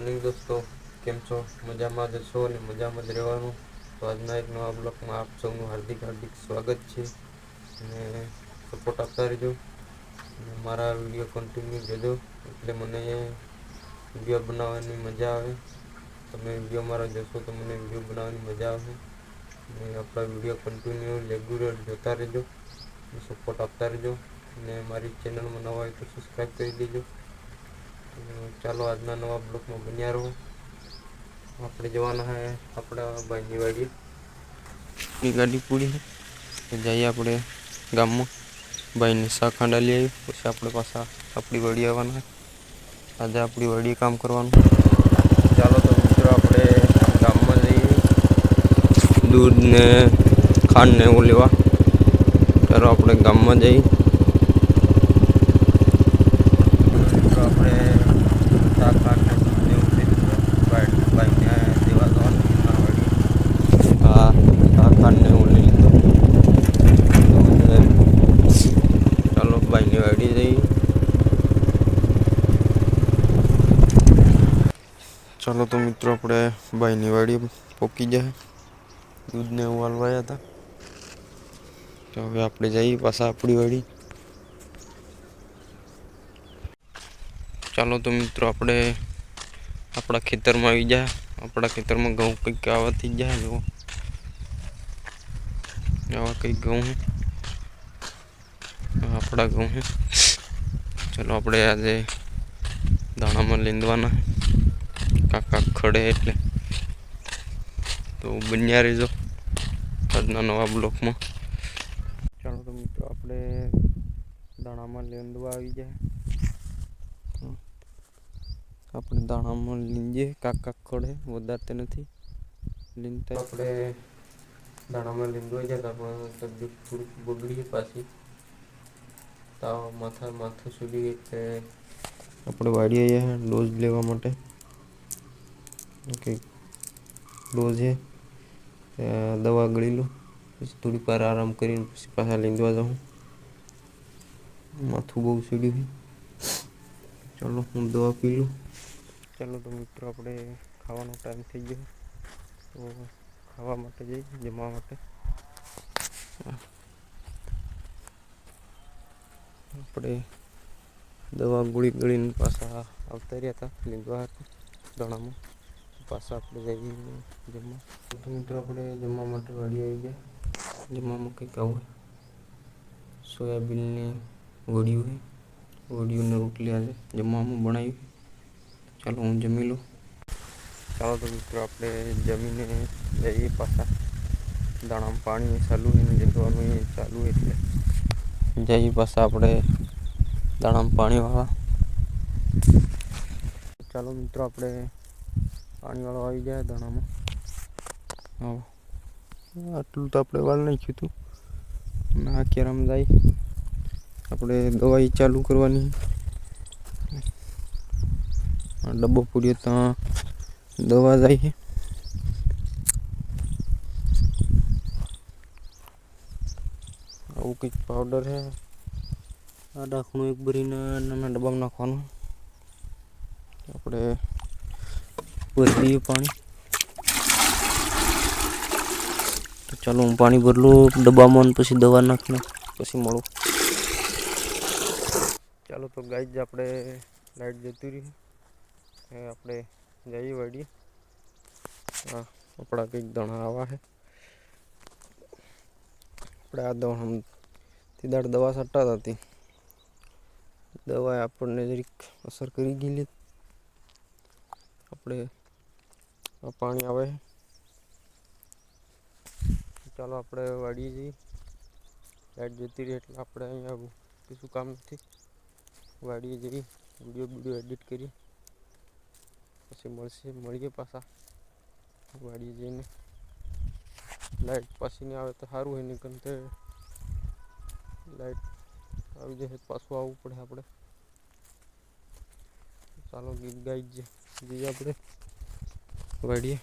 morning દોસ્તો કેમ છો મજામાં જ છો અને મજામાં જ રહેવાનું તો આજના એક નવા બ્લોકમાં આપ સૌનું હાર્દિક હાર્દિક સ્વાગત છે અને સપોર્ટ આપતા રહેજો અને મારા વિડીયો કન્ટિન્યુ જોજો એટલે મને વિડીયો બનાવવાની મજા આવે તમે વિડીયો મારા જશો તો મને વિડીયો બનાવવાની મજા આવે અને આપણા વિડીયો કન્ટિન્યુ રેગ્યુલર જોતા રહેજો સપોર્ટ આપતા રહેજો અને મારી ચેનલમાં નવા હોય તો સબસ્ક્રાઈબ કરી દેજો ચાલો આજના નવા બ્લોકમાં બન્યા રહો આપણે જવાના હે આપણા ભાઈની વાડી ની ગાડી પૂરી જઈએ આપણે ગામમાં ભાઈને શાખાંડા લઈ આવી પછી આપણે પાછા આપણી વડી આવવાના આજે આપણી વડી કામ કરવાનું ચાલો તો મિત્રો આપણે ગામમાં જઈએ દૂધને ખાંડને એવું લેવા ચાલો આપણે ગામમાં જઈએ અડી જઈ ચાલો તો મિત્રો આપણે ભાઈની વાડી પોકી જાય દૂધને એવું હાલવાયા હતા તો હવે આપણે જઈએ પાછા આપણી વાડી ચાલો તો મિત્રો આપણે આપણા ખેતરમાં આવી જાય આપણા ખેતરમાં ઘઉં કંઈક આવવાથી જાય જુઓ આવા કંઈક ઘઉં આપણા ઘઉં ચલો આપણે આજે દાણામાં લીંદવાના કાકા ખડે એટલે તો બન્યા રહેજો આજના નવા બ્લોકમાં ચાલો તો મિત્રો આપણે દાણામાં લીંદવા આવી જાય આપણે દાણામાં લીંજીએ કાકા ખડે વધારતે નથી લીંદતા આપણે દાણામાં લીંદવા જાય તો આપણે તબિયત થોડીક બગડીએ પાછી તો માથું માથું સુડીએ એટલે આપણે વાડીએ જઈએ ડોઝ લેવા માટે ઓકે ડોઝ હે દવા ગળી લઉં પછી થોડીવાર આરામ કરીન પછી પાછા લઈને દવા જાવું માથું બહુ સુડી ગયું ચલો હું દવા પી લઉં ચલો તો મિત્રો આપણે ખાવાનો ટાઈમ થઈ ગયો તો ખાવા માટે જ જમા માટે अपने दवा गुड़ी गुड़ी पासा आता रहा था लिंगवार दोनों में पासा अपने जाइए जम्मा जम्मा मटर गाड़ी आई गया जम्मा मके क्या हुआ सोयाबीन ने गोड़ी हुई गोड़ियों ने रोट लिया से जम्मा में बनाई हुई चलो हूँ जमी लो चलो तो मित्र जमी जमीने जाइए पासा दाणा में पानी चालू है जगह चालू है જઈ પછી આપણે દાણામાં પાણી વાળવા ચાલો મિત્રો આપણે પાણી વાળો આવી ગયા દાણામાં આટલું તો આપણે વાળ નાખ્યું હતું ના કેરમ જાય આપણે દવાઈ ચાલુ કરવાની ડબ્બો પૂરીએ ત્યાં દવા જાય अब कुछ पाउडर है डाखण एक बरी डबा में नाखा अपने भर पानी तो चलो हूँ पानी भर लो डब्बा मन पी दवा नाखने पी मो चलो तो गाय आप लाइट जती रही आप जाइए वाड़ी हाँ अपना कई दणा आवा है अपने आ दण ती दाट दवा सट्टा जाती दवा अपने जरी असर करी गई अपने पानी आवे चलो आप वाड़ी जी लाइट जती रही है अपने शू काम नहीं वाड़ी जी वीडियो वीडियो एडिट कर वाड़ी जी ने लाइट पास नहीं आए तो सारू है निकलते લાઇટ આવી જશે પાછું આવવું પડે આપણે ચાલો ગીત ગાઈ જઈએ આપણે વાડીએ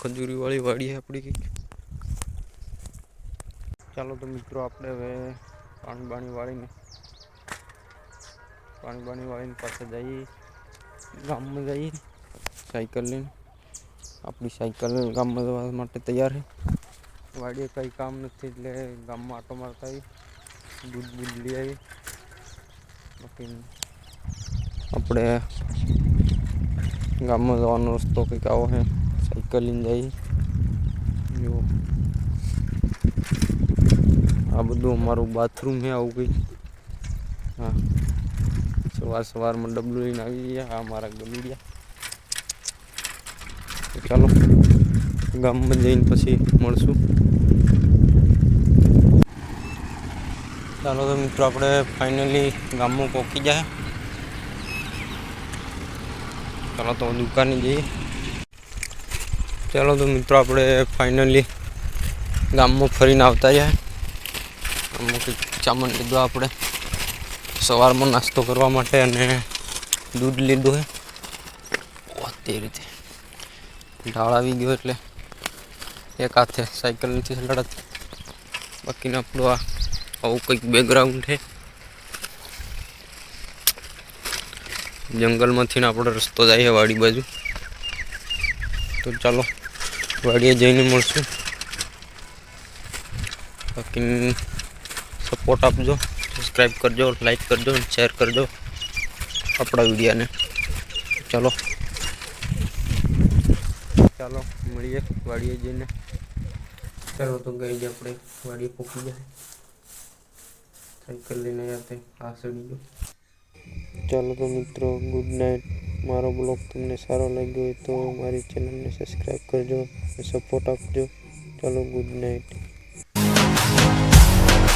ખજૂરીવાળી વાડીએ આપણી કંઈક ચાલો તો મિત્રો આપણે હવે પાણી બાણી વાળીને પાણી બાણી વાળીને પાસે જઈએ ગામમાં જઈએ સાયકલ લઈને આપણી સાયકલ ગામમાં જવા માટે તૈયાર છે વાડીએ કોઈ કામ નથી એટલે ગામમાં આટો મારતાય બુદ બુદ લઈએ બekin આપણે ગામમાં જવાનું તો કે કાવે સાયકલ લઈ જાય જો આ બધું મારું બાથરૂમ હે ઓ કોઈ હા સવાર સવારમાં ડબલ્યુઈન આવી ગયા આ મારા ગમડિયા ચાલો ગામમાં જઈને પછી મળશું ચાલો તો મિત્રો આપણે ફાઇનલી ગામમાં પહોંચી જાય ચાલો તો દુકાને જઈએ ચાલો તો મિત્રો આપણે ફાઇનલી ગામમાં ફરીને આવતા જાય અમુક ચામન લીધો આપણે સવારમાં નાસ્તો કરવા માટે અને દૂધ લીધું હે તે રીતે ઢાળ આવી ગયો એટલે एक हाथ साइकिल थी लड़त बाकी ना पूरा और कई बैकग्राउंड है जंगल में आप रस्त जाइए वाड़ी बाजू तो चलो वाड़ी जाइने मलसू बाकी सपोर्ट आपजो सब्सक्राइब करजो लाइक करजो शेयर करजो अपना वीडियो ने चलो चलो मिलिए वाड़ी जाइने ચાલો તો ગઈ જ આપણે વાડી પહોંચી જાય સાયકલ લઈને જાતે આ સડી ગયો ચાલો તો મિત્રો ગુડ નાઇટ મારો બ્લોગ તમને સારો લાગ્યો હોય તો મારી ચેનલને સબસ્ક્રાઈબ કરજો અને સપોર્ટ આપજો ચાલો ગુડ નાઇટ